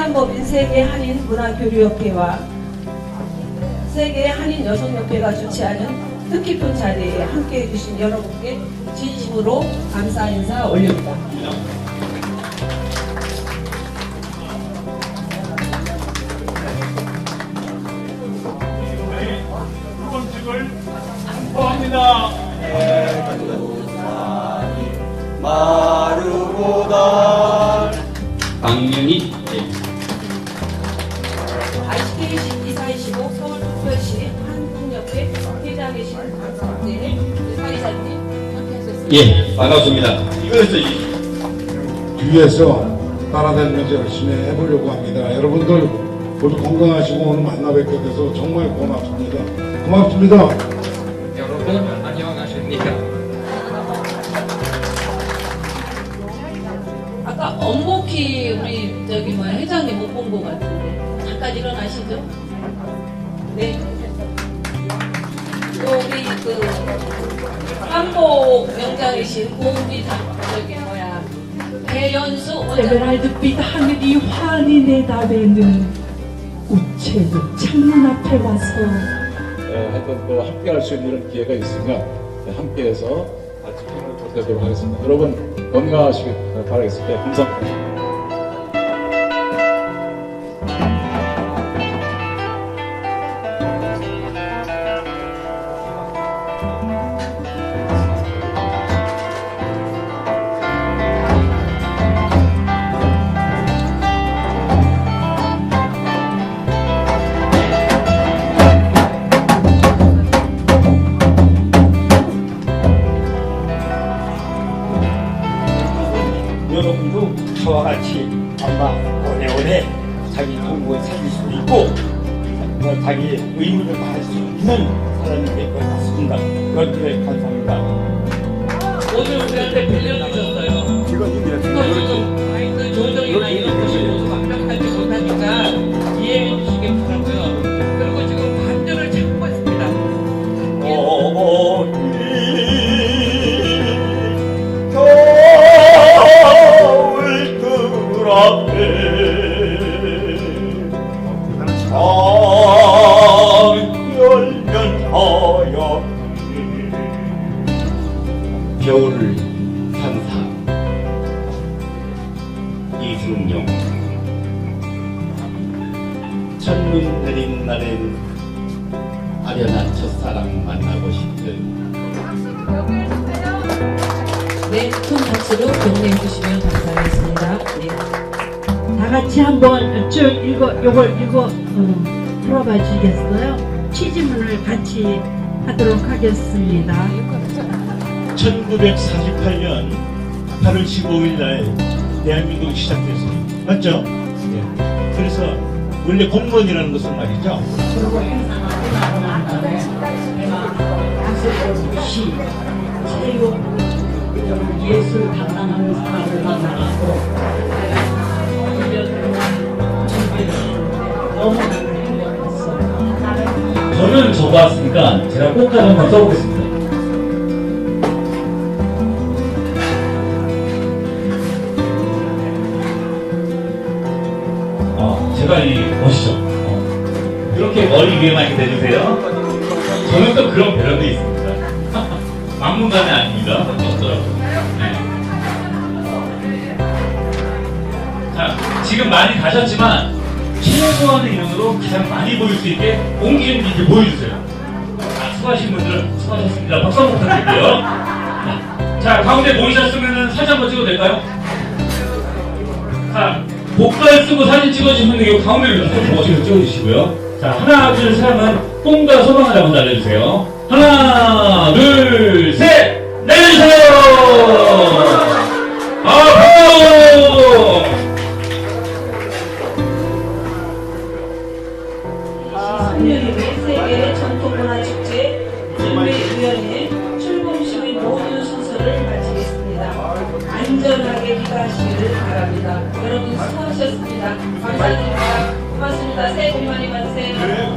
사단법인 세계 한인 문화교류협회와 세계 한인 여성협회가 주최하는 뜻깊은 자리에 함께해 주신 여러분께 진심으로 감사 인사 올립니다. ICK 이사이시고 서울특별시 한국협회 회장이신 강성재 사이사님 함께하셨습니다. 예 반갑습니다. 이거에서 위해서 따라다니면서 열심히 해보려고 합니다. 여러분들 모두 건강하시고 오늘 만나 뵙게 돼서 정말 고맙습니다. 고맙습니다. 여러분 안녕하십니까? 아까 엄복희 우리 저기 뭐야 회장님 못 본 것 같은데 잠깐 일어나시죠. 네. 또 우리 그 한복 명장이신 고은비 장 저기 뭐야 배연수 원장 에메랄드 빛 하늘이 환히 내다보는 우체국 창문 앞에 와서 어, 하여튼 또 함께 할 수 있는 이런 기회가 있으면 함께해서 같이 힘을 보태도록 하겠습니다. 여러분 건강하시길 바라겠습니다. 감사합니다. 여러분도 저와 같이 아마 오래오래 자기 동무에 살릴 수도 있고 어, 자기 의무를 다할 수 있는 사람이 될 것 같습니다. 그렇게 감사합니다. 오늘 우리한테 빌려주셨어 겨울을 산사 이승용 첫눈 내린 날엔 아련한 첫사랑 만나고 싶은 네, 큰 박수로 격려해 주시면 감사하겠습니다. 네. 다 같이 한번 쭉 읽어 요걸 읽어 어, 풀어봐 주시겠어요? 취지문을 같이 하도록 하겠습니다. 1948년 8월 15일 날 대한민국이 시작됐습니다. 맞죠? 예. 그래서 원래 공무원이라는 것은 말이죠. 예술 담당하는 사람을 만나고 너무 행복했어요. 저는 적어왔으니까 제가 꼭 한번 써보겠습니다. 이 멋이죠. 어. 이렇게 머리 위에만 이렇게 대주세요. 저는 또 그런 배려도 있습니다. 막문간이 아닙니다. 없더라고요. 네. 자, 지금 많이 가셨지만 최소한의 인원으로 가장 많이 보일 수 있게 옹기 좀 이렇게 보여주세요. 아, 수고하신 분들은 수고하셨습니다. 박수 한번 부탁드릴게요. 자, 가운데 모이셨으면 사진 한번 찍어도 될까요? 자, 복발 쓰고 사진 찍어주신 분들 이 가운데로 좀 멋지게 찍어주시고요. 자, 하나, 둘, 셋 하면 뽕과 소방을 한번 알려주세요. 하나, 둘, 셋! 내려주세요! 아, 반가워! 한여름의 세계 전통문화축제 준비위원회 감사드립니다. 고맙습니다. 새해 복 많이 받으세요.